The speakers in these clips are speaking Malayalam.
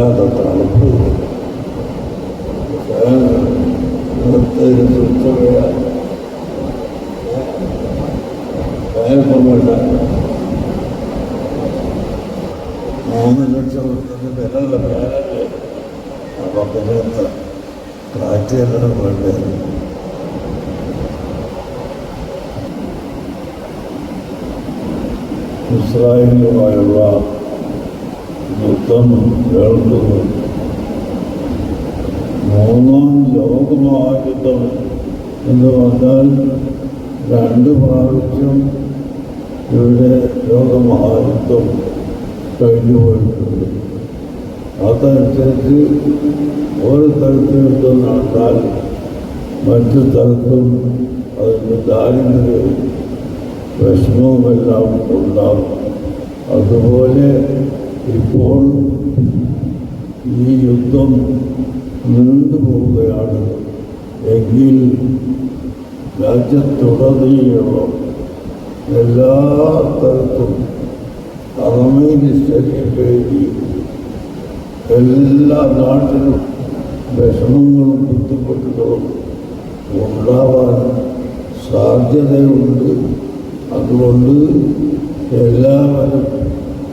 ഫാൻ നിർത്തതിന് സുത്തമല്ല ഫാനിപ്പം വേണ്ട മൂന്ന് ലക്ഷം വിലയുള്ള ഫാനല്ലേ അപ്പം പിന്നെ എത്ര കാറ്റ് എല്ലാം വേണ്ടേ ഇസ്രായേലുമായുള്ള യുദ്ധം കേൾക്കുന്നു. മൂന്നാം ലോകമഹായുദ്ധം എന്ന് പറഞ്ഞാൽ രണ്ട് പ്രാവശ്യം ഇവിടെ ലോകമഹായുദ്ധം കഴിഞ്ഞു പോയിട്ടുണ്ട്. അതനുസരിച്ച് ഒരു തരത്തിൽ യുദ്ധം നടന്നാൽ മറ്റു തരത്തും അതിന്റെ ദാരിദ്ര്യവും വിഷമവുമെല്ലാം ഉണ്ടാകും അതുപോലെ ഇപ്പോൾ ഈ യുദ്ധം നീണ്ടുപോവുകയാണ് എങ്കിൽ രാജ്യത്തുടനീളം എല്ലാ തരത്തും അറമേലി ശരീരേരി എല്ലാ നാട്ടിലും വിഷമങ്ങളും ബുദ്ധിമുട്ടുകളും ഉണ്ടാവാൻ സാധ്യതയുണ്ട്. അതുകൊണ്ട് എല്ലാവരും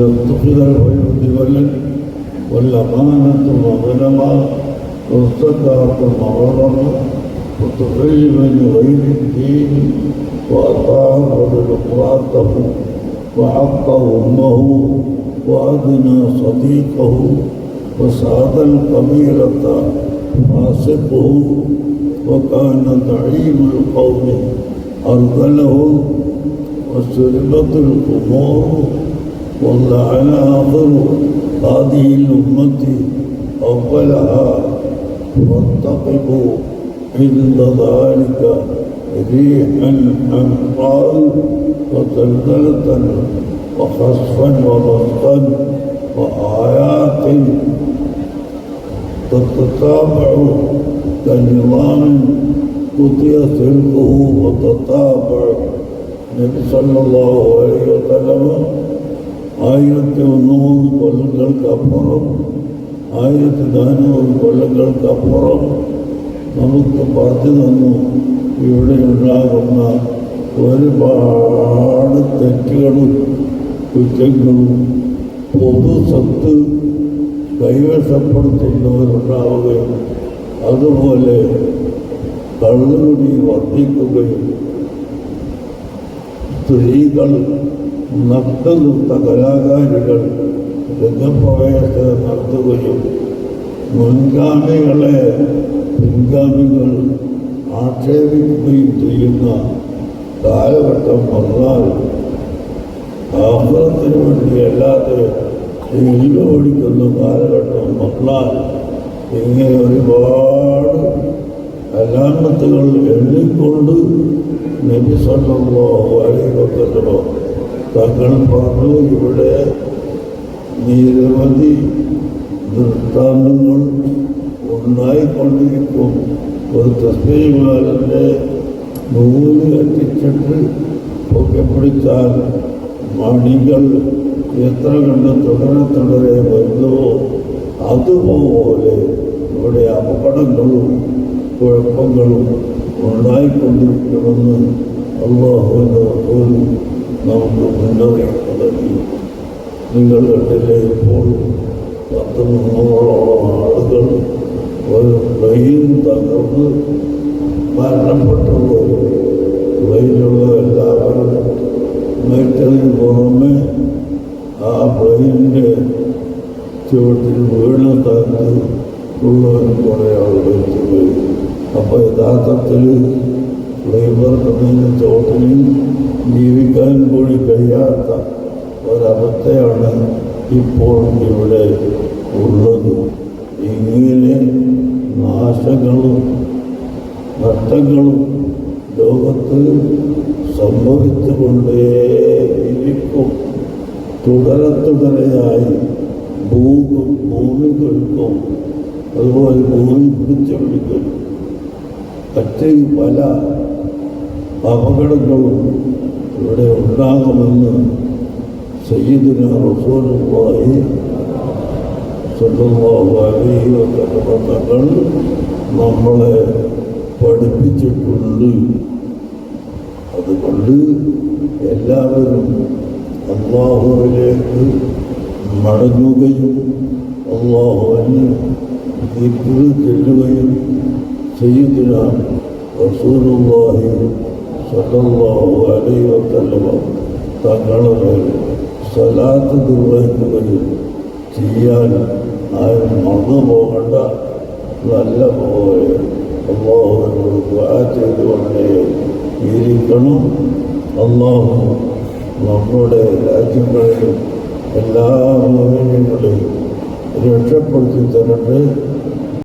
إذا اتخذ الولد ولد والأمانة وغنما والصدقة وغنما وتخرج من غير الدين وأطاعه الرجل قرأته وحق أمه وأدنى صديقه وسعد القبيلة فاسقه وكان زعيم القوم أرذله وسلمت القبور ولعن آخر هذه الأمة أولها واتقبوا عند ذلك ريحا حمراء وزلزلة وخسفا ورزقا وآيات تتتابع كنظام قضي سلكه وتتابع النبي صلى الله عليه وسلم ആയിരത്തി ഒന്നൂറ് കൊല്ലങ്ങൾക്കപ്പുറം ആയിരത്തി നാനൂറ് കൊല്ലങ്ങൾക്കപ്പുറം നമുക്ക് പറഞ്ഞു തന്നു. ഇവിടെ ഉണ്ടാകുന്ന ഒരുപാട് തെറ്റുകളും കുറ്റങ്ങളും പൊതു സ്വത്ത് കൈവശപ്പെടുത്തുന്നവരുണ്ടാവുകയും അതുപോലെ കള്ളുകുടി വർദ്ധിക്കുകയും സ്ത്രീകൾ നൃത്ത കലാകാരികൾ രംഗപ്രവേശനം നടത്തുകയും മുൻഗാമികളെ പിൻഗാമികൾ ആക്ഷേപിക്കുകയും ചെയ്യുന്ന കാലഘട്ടം വന്നാൽ ആഹ്ലത്തിന് വേണ്ടി അല്ലാതെ ഓടിക്കുന്ന കാലഘട്ടം വന്നാൽ ഇങ്ങനെ ഒരുപാട് അലാമത്തുകൾ എണ്ണിക്കൊണ്ട് നബി സല്ലല്ലാഹു അലൈഹി വസല്ലം തങ്ങൾ പറഞ്ഞു ഇവിടെ നിരവധി ദൃഷ്ടാന്തങ്ങൾ ഉണ്ടായിക്കൊണ്ടിരിക്കും ഒരു തസ്മീമാലിന്റെ നൂൽ കത്തിച്ചിട്ട് ഒക്കെ പിടിച്ചാൽ മണികൾ എത്ര കണ്ട് തുടരെ തുടരെ വരുന്നുവോ? അതുപോലെ ഇവിടെ അപകടങ്ങളും കുഴപ്പങ്ങളും ഉണ്ടായിക്കൊണ്ടിരിക്കണമെന്ന് അള്ളാഹുവിന്റെ ഒരു നമുക്ക് മുന്നറിയിപ്പുണ്ടെങ്കിൽ നിങ്ങൾ കണ്ടില്ലേ ഇപ്പോൾ പത്ത് മുന്നൂറോളം ആളുകൾ ഒരു ട്രെയിൻ തകർന്ന് മരണപ്പെട്ടു. ട്രെയിനിലുള്ള എല്ലാവരും മറ്റതിന് പുറമെ ആ ട്രെയിനിന്റെ ചുവട്ടിൽ വീണ സ്ഥലത്ത് ഉള്ളവരും കുറേ ആളുകൾ അപ്പോൾ യഥാർത്ഥത്തിൽ ഫ്ലൈവർക്കുന്നതിന് ചോട്ടിന് ജീവിക്കാൻ കൂടി കഴിയാത്ത ഒരവസ്ഥയാണ് ഇപ്പോൾ ഇവിടെ ഉള്ളത്. ഇങ്ങനെ നാശങ്ങളും നഷ്ടങ്ങളും ലോകത്ത് സംഭവിച്ചുകൊണ്ടേയിരിക്കും. തുടരെ തുടരെയായി ഭൂമി ഭൂമികൾക്കും അതുപോലെ ഭൂമി പിടിച്ചു പിടിക്കും മറ്റ് പല അപകടങ്ങളും ഇവിടെ ഉണ്ടാകുമെന്ന് സയ്യിദിന റസൂലുള്ളാഹി സ്വല്ലല്ലാഹു അലൈഹി വസല്ലം തങ്ങൾ നമ്മളെ പഠിപ്പിച്ചിട്ടുണ്ട്. അതുകൊണ്ട് എല്ലാവരും അള്ളാഹുവിലേക്ക് മടങ്ങുകയും അള്ളാഹുവിന് ദിക്റ് ചെല്ലുകയും സയ്യിദിന റസൂലുള്ളാഹി സ്വല്ലല്ലാഹു അലൈഹി വസല്ലം തങ്ങളുടെ സ്വലാത്ത് നിർവഹിക്കുകയും ചെയ്യാൻ ആരും മറന്നു പോകണ്ട നല്ല പോലെ അള്ളാഹുവിനോട് ദുആ ചെയ്തുകൊണ്ടേ ഇരിക്കണം. അള്ളാഹു നമ്മുടെ രാജ്യങ്ങളിലും എല്ലാ മോഹിനികളെയും രക്ഷപ്പെടുത്തി തരട്ടെ.